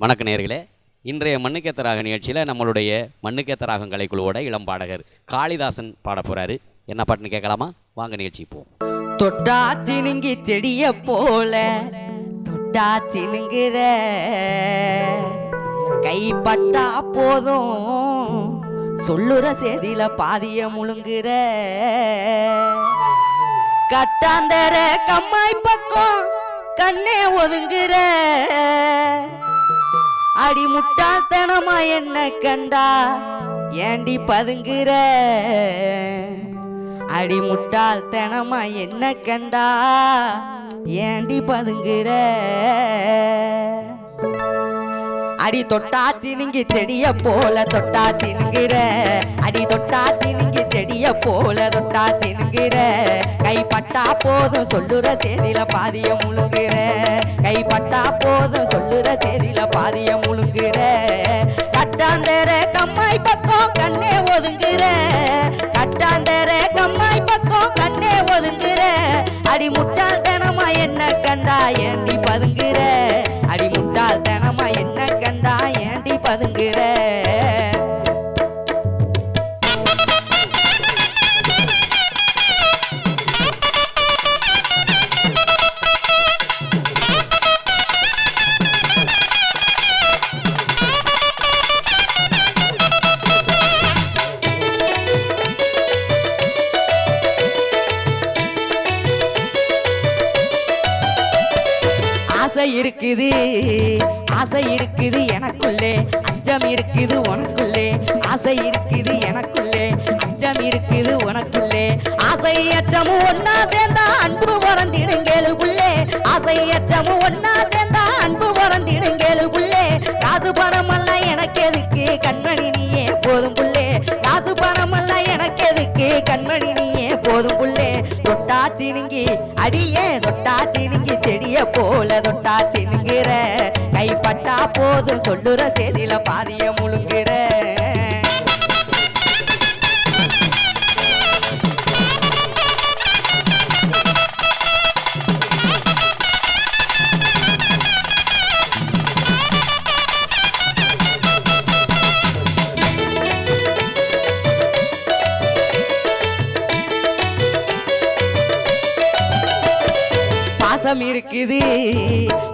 வணக்க நேர்களே. இன்றைய மண்ணுக்கேத்தராக நிகழ்ச்சியில் நம்மளுடைய மண்ணுக்கேத்தராகம் கலைக்குழுவோட இளம் பாடகர் காளிதாசன் பாட போறாரு. என்ன பாட்டுன்னு கேட்கலாமா? வாங்க நிகழ்ச்சி போவோம். தொட்டா சினுங்கி செடிய போல தொட்டா சினுங்குற கைப்பட்டா போதும் சொல்லுற செய்தியில பாதிய முழுங்குற கட்டாந்தர கம்மாய் பக்கம் கண்ணே ஒதுங்குற அடி முட்டாள்தனமா என்ன கண்டா? ஏண்டி பதுங்குற? அடி முட்டாள்தனமா என்ன கண்டா? ஏண்டி பதுங்குற? அடி தொட்டாச்சி நீங்க செடிய போல தொட்டாச்சி நிங்கிற அடி தொட்டாச்சி நீங்க செடிய போல தொட்டாச்சி நிங்கிற கைப்பட்டா போதும் சொல்லுற சேதியில பாதிய முழுங்குற. கைப்பட்டா போதும் சொல்லுற சேதியில பாதிய கட்டாந்தர கம்மாய் பக்கம் கண்ணே ஒதுங்குற. கட்டாந்தர கம்மாய் பக்கம் கண்ணே ஒதுங்குற. அடி முட்டாள் தனமா என்ன கண்டா ஏண்டி பதுங்குற? அடி முட்டாள் தனமா என்ன கண்டா ஏண்டி பதுங்குற? ஆசை இருக்குது. ஆசை இருக்குது எனக்குள்ளே. அஞ்சம் இருக்குது உனக்குள்ளே. ஆசை இருக்குது எனக்குள்ளே. அஞ்சம் இருக்குது உனக்குள்ளே. ஆசை அச்சமும் ஒன்னா சேர்ந்தா அன்பு பிறந்திடுங்கேளுக்குள்ளே ஆசை அச்சமும் ஒன்னா சேர்ந்தா அன்பு பிறந்திடுங்கேளுக்குள்ளே காசு பணம் அல்ல எனக்கு எதுக்கு கண்மணி நீயே போதும் புள்ளே. காசு பணம் அல்ல எனக்கு எதுக்கு கண்மணி சினுங்கி அடியே தொட்டா சினுங்கி செடிய போல தொட்டா சினுங்கிற. கைப்பட்டா போதும் சொல்லுற சேதியில பாதிய முழுங்குற. பாசம் இருக்குது.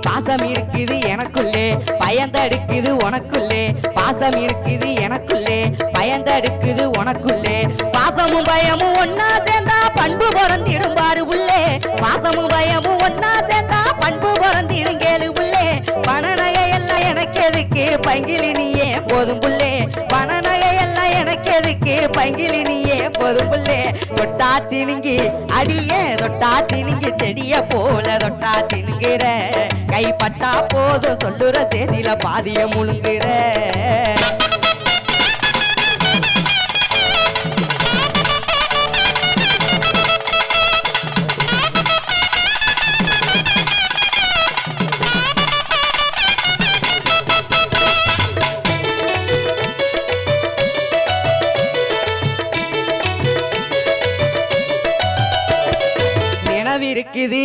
பாசம் இருக்குது எனக்குள்ளே. பயந்தடுக்குது உனக்குள்ளே. பாசம் இருக்குது எனக்குள்ளே. பயந்தடுக்குது உனக்குள்ளே. பாசமும் பயமும் ஒன்னா சேர்ந்தா பண்பு பிறந்திடும் பாரு உள்ளே. பாசமும் பயமும் ஒன்னா சேர்ந்தா பண்பு பிறந்திடும் கேளு உள்ளே. பணநகைய எனக்கு எதுக்கு பங்கிலி நீயே? போதும் புள்ளே. பணநகை எல்லாம் எனக்கு எதுக்கு பங்கிலி நீயே? போதும் புள்ளே. தொட்டா சினுங்கி அடியே தொட்டா சினுங்கி செடிய போல தொட்டா சினுங்கிற. கைப்பட்டா போதும் சொல்லுற செடியில பாதிய முழுங்குற. இருக்குது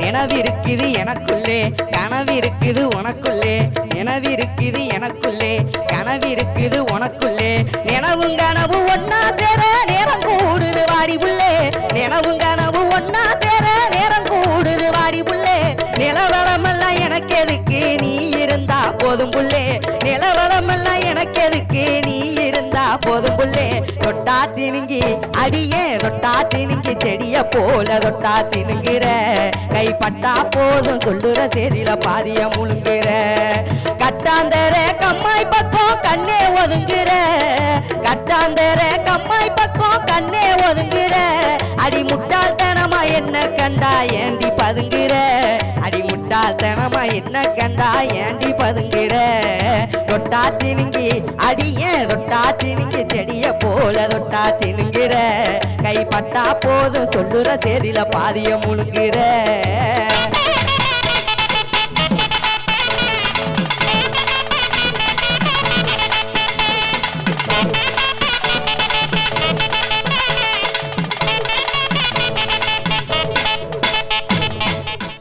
நினைவு இருக்குது எனக்குள்ளே கனவு இருக்குது உனக்குள்ளே நினைவு இருக்குது எனக்குள்ளே கனவு இருக்குது உனக்குள்ளே. நினவும் கனவு ஒன்னா சேர நேரம் கூடுது வாடி புள்ளே. நினவும் கனவு ஒன்னா சேர நேரம் கூடுது வாடி புள்ளே. நிலவரமெல்லாம் எனக்கு எதுக்கு நீ இருந்தா போதும் புள்ளே. நிலவரமெல்லாம் எனக்கு எதுக்கு நீ இருந்தா போதும் புள்ளே. சினுங்கி அடியே தொட்டா சினுங்கி செடிய போல தொட்டா சினுங்கிற. கைப்பட்டா போதும் சொல்லுற சேரியில பாதிய முழுங்குற. கட்டாந்தர கம்மாய் பக்கம் கண்ணே ஒதுங்குற. கட்டாந்தர கம்மாய் பக்கம் கண்ணே ஒதுங்குற. அடி முட்டாள்தனமா என்ன கண்டா ஏண்டி பதுங்குற. அடி முட்டாள்தனமா என்ன கண்டா ஏண்டி பதுங்குற. தொட்டா சினுங்கி அடியே தொட்டா சினுங்கி செடிய போல தொட்டா சினுங்கிற கைப்பட்டா போதும் சொல்லுற சேதியில பாதிய முழுங்குற.